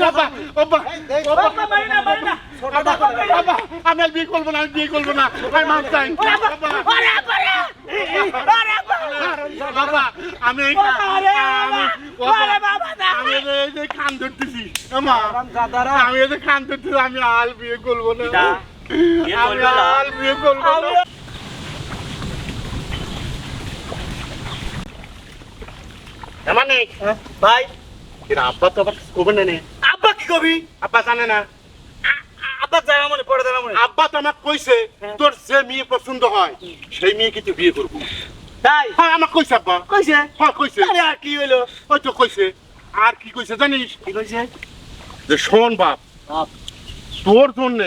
বাবা বাবা বাবা। মারি না মারি না আমি আর বিয়ে করব না আমি বিয়ে করব না। আমি মাপ চাই। বাবা ওরে বাবা। ওরে বাবা। বাবা আমি আমি আমি এই যে- এই যে কান ধরতেছি আমা দাদারা। আমি এই যে কান ধরতেছি আমি আর বিয়ে করব না। আমি করবে না? আর বিয়ে করব না। মানে ভাই এর আব্বা তো আবার করবে না কবি? আব্বা জানে না। আব্বা জানা মনে পড়ে জানা মনে। আব্বা তো আমাকে কইছে তোর যে মেয়ে পছন্দ হয় সেই তুই বিয়ে করব তাই? হ্যাঁ আমাকে কইছে আব্বা। কইছে হ্যাঁ কইছে আরে আর কি হইল? ওই তো কইছে আর কি কইছে জানিস? কি কইছে যে শোন বাপ। তোর জন্য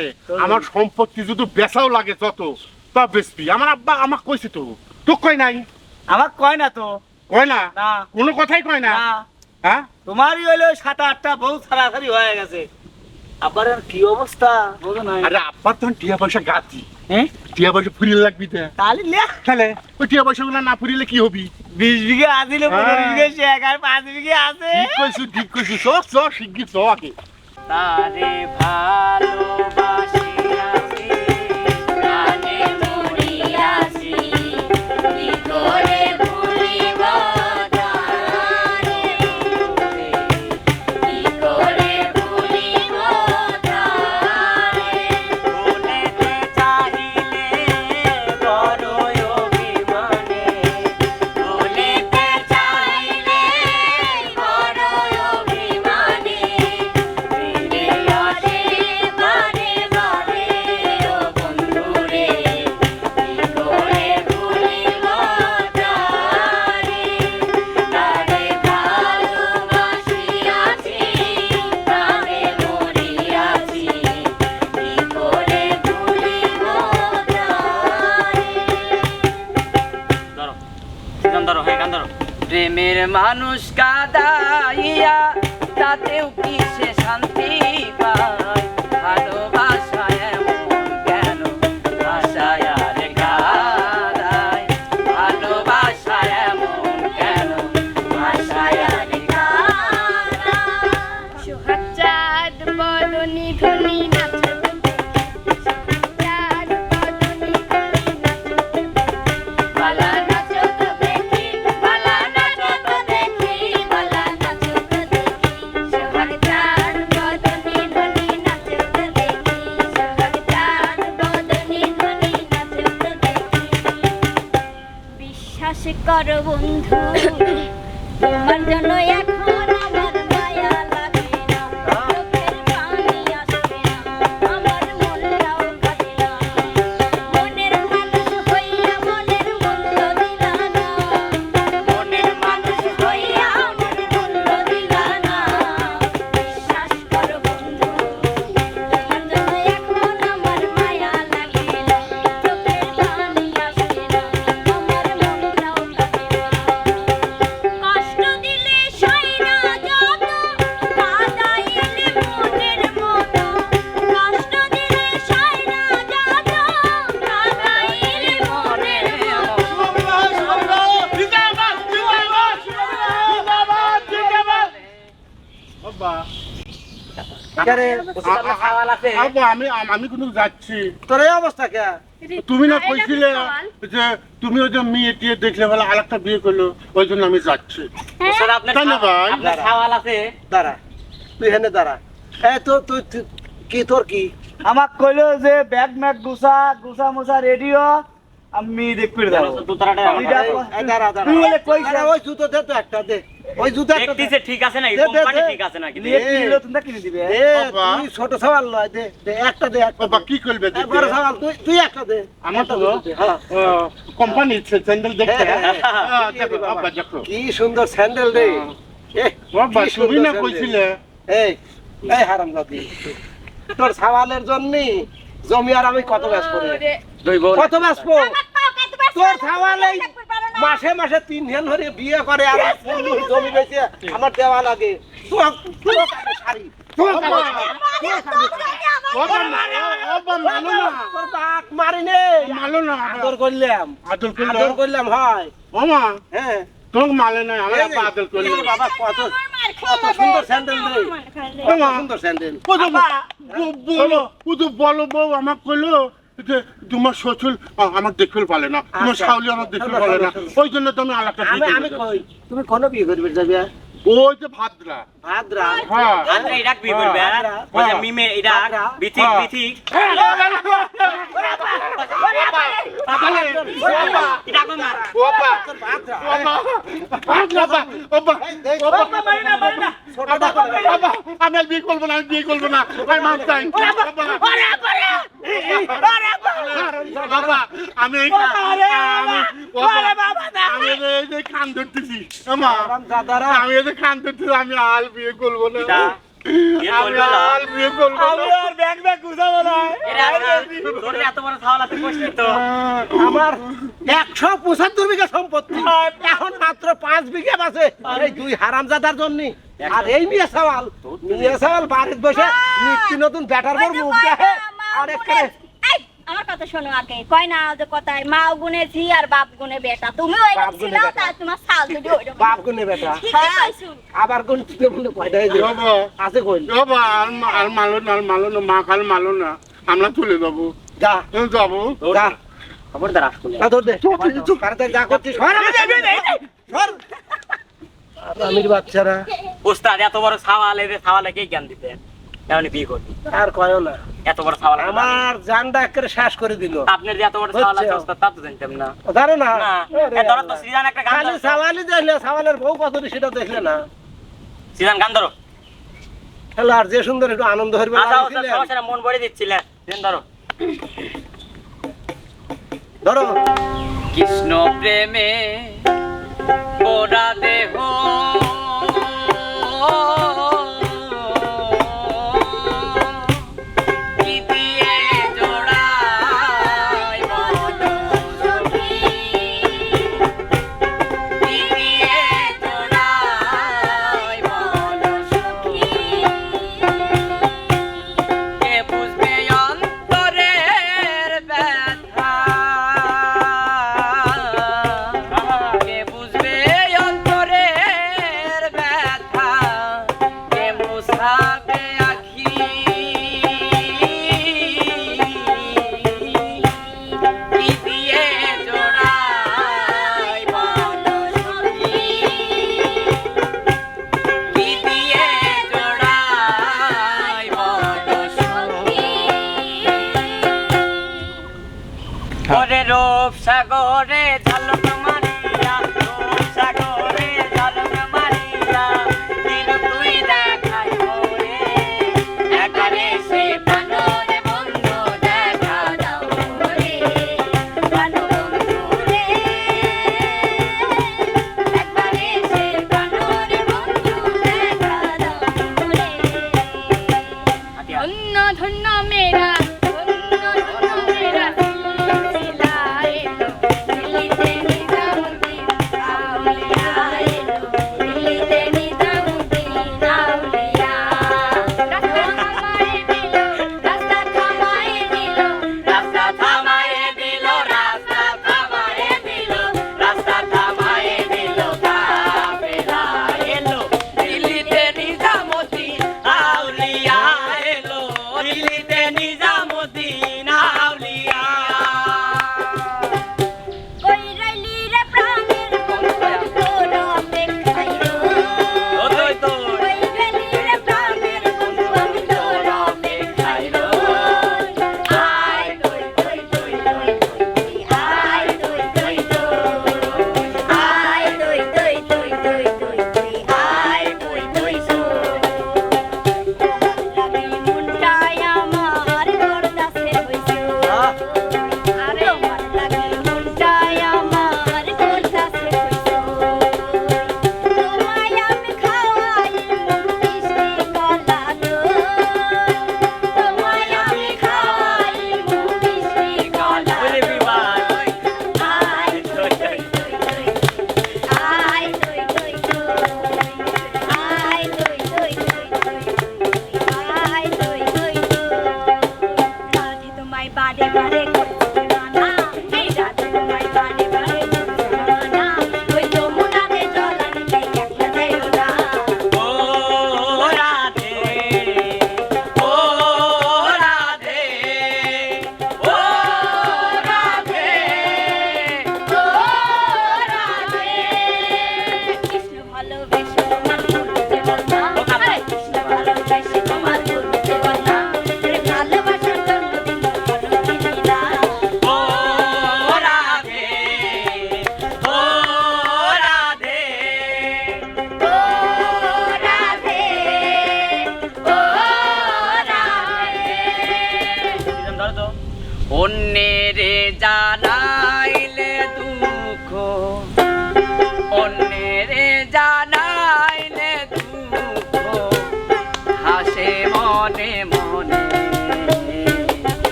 আমার সম্পত্তি যদি বেচাও লাগে যত তা বেচবি। আমার আব্বা আমাকে কইছে তো। তো কই নাই? আমার কয় না তো। কয় না? কোনো কথাই কয় না। হ্যাঁ? তোমারই হইল সাত আটটা বহু ছাড়াছাড়ি হয়ে গেছে। আবার কি অবস্থা? বোঝো নাই। আরে আব্বার তখন টিয়া পয়সা গাতি। হ্যাঁ? টিয়া পয়সা ফুরিয়ে লাগবি তো। তাহলে লে। তাহলে? ওই টিয়া পয়সা গুলো না ফুরিলে কি হবি? বিশ বিঘে আসিল পনেরো হ্যাঁ। বিঘে শেখ আর পাঁচ বিঘে আছে। ঠিক কইছু ঠিক কইছু। চ চ শিগগির চ আগে। তারে ভালোবাসি মানুষ বন্ধু আমি আমি কিন্তু যাচ্ছি। তোর এই অবস্থা কে? তুমি না কইছিলে যে তুমি ওই যে মেয়ে টিয়ে দেখলে বলে আরেকটা বিয়ে করল ওই জন্য আমি যাচ্ছি। দাঁড়া। তুই হেনে দাঁড়া। তো তুই- কি তোর কি? আমাক কইলো যে ব্যাগ ম্যাগ গুছা গুছা মুছা রেডিও আমি দেখবি দাও জুতাটা তুই বলে কইছ ওই জুতো দে তো একটা দে। ওই জুতো দেখতেছে ঠিক আছে নাকি দে, দে, কোম্পানি ঠিক আছে নাকি? নিয়ে কিনলো তুমি কিনে দিবে। দে তুই ছোট সওয়াল লয় দে দে একটা দে একটা বাবা কি করবে এ, বড় সওয়াল তুই তুই একটা দে। আমার তো একটা জুতো দে, হ্যাঁ। কোম্পানি স্যান্ডেল দেখতে হ্যাঁ, হ্যাঁ, হ্যাঁ। হ্যাঁ, দেখো, কি সুন্দর স্যান্ডেল রে। বাবা তুমি না। কইছিলে? এই এই তোর সাওয়ালের জন্য জমি আর আমি কত ব্যাস করে কত ব্যাস তোর সাওয়াল এই মাসে মাসে তিন হেন ধরে বিয়ে করে আর জমি বেঁচে আমার দেওয়া লাগে। বলো বউ আমার কইলো যে তোমার শ্বশুর আমার দেখতে পালে না। তোমার আচ্ছা। শাউলি আমার দেখতে পালে পারে না। শোনো। ওই জন্য তুমি আলাদা আমি আমি কই? তুমি কোনো বিয়ে করবে যাবে ওই যে ভাদ্রা। ভাদ্রা? হ্যাঁ। করবে হ্যাঁ? হ্যাঁ। মিমে হ্যাঁ। বিথিক হ্যাঁ। বিথিক বাবা আমি আর বিয়ে করব না আমি বিয়ে করব না। আমি চাই। বাবা আমি আমি আমি কান ধরতেছি। আমা যে কান ধরতেছি আমি আর বিয়ে করব না। বিয়ে আমি না। এত বড় তো। আমার একশো পঁচাত্তর বিঘা সম্পত্তি। এখন মাত্র পাঁচ বিঘা আছে এই দুই হারামজাদার জন্য। আর এই মিয়া সওয়াল মিয়া সওয়াল বাড়িতে বসে নিত্য নতুন ব্যাটার পর মুখ দেখে এই, আমার কথা শোনো আগে। কয় না যে কথায় মা গুনে ঝি আর বাপ গুনে বেটা। তুমি ওই বাপ গুনে ছিল বেটা। তাই তোমার সাল দুটো বাপ গুনে বেটা। কইছো। আবার কোন তুই বলে কয়টাই দিও বাবা আছে কই বাবা আর আর মালো না আর মালো না মা খাল মালো না। আমরা চলে যাব। যা। যাব। যা। খবরদার আসলে না ধর দে। তাড়াতাড়ি যা করছিস। সর আমির বাচ্চারা। উস্তাদ এত বড় ছাওয়াল এর ছাওয়ালে কে জ্ঞান দিতে? এমনি বিয়ে করবি। আর কয়ও না। এত বড় ছাওয়াল আমার জানটা একেবারে শেষ করে দিল। আপনার যে এত বড় ছাওয়াল আছে। উস্তাদ তা তো জানতাম না। জানো না? এ ধরো তো। একটা গান খালি। সাওয়ালি দেখলে সাওয়ালের বউ কত সেটা দেখলে না। সিজন গান ধরো। হ্যালো আর যে সুন্দর একটু আনন্দ হইবে আচ্ছা না, মন ভরে দিচ্ছিলে। ধরো। ধরো। কৃষ্ণ প্রেমে পোড়া দেহ।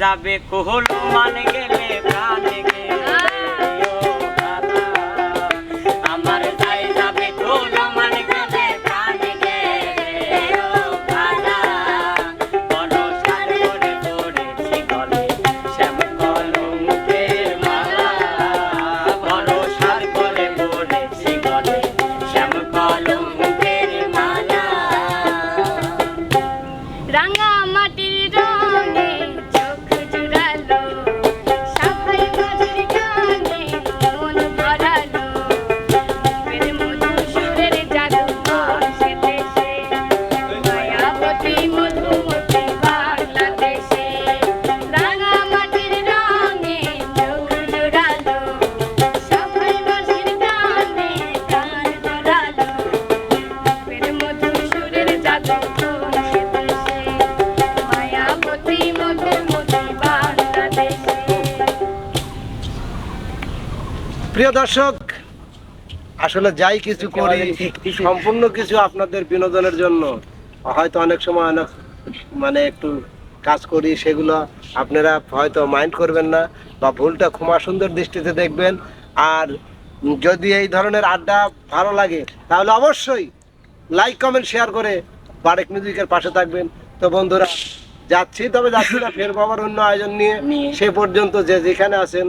যাবে কোহল মানে গেলে প্রাণ গেলে প্রিয় দর্শক আসলে যাই কিছু করি সম্পূর্ণ কিছু আপনাদের বিনোদনের জন্য। হয়তো অনেক সময় অনেক মানে একটু কাজ করি সেগুলো আপনারা হয়তো মাইন্ড করবেন না বা ভুলটা ক্ষমা সুন্দর দৃষ্টিতে দেখবেন। আর যদি এই ধরনের আড্ডা ভালো লাগে তাহলে অবশ্যই লাইক কমেন্ট শেয়ার করে বারেক মিউজিকের পাশে থাকবেন। তো বন্ধুরা যাচ্ছি তবে যাচ্ছি না ফের বাবার অন্য আয়োজন নিয়ে। নিয়ে। সে পর্যন্ত যে যেখানে আছেন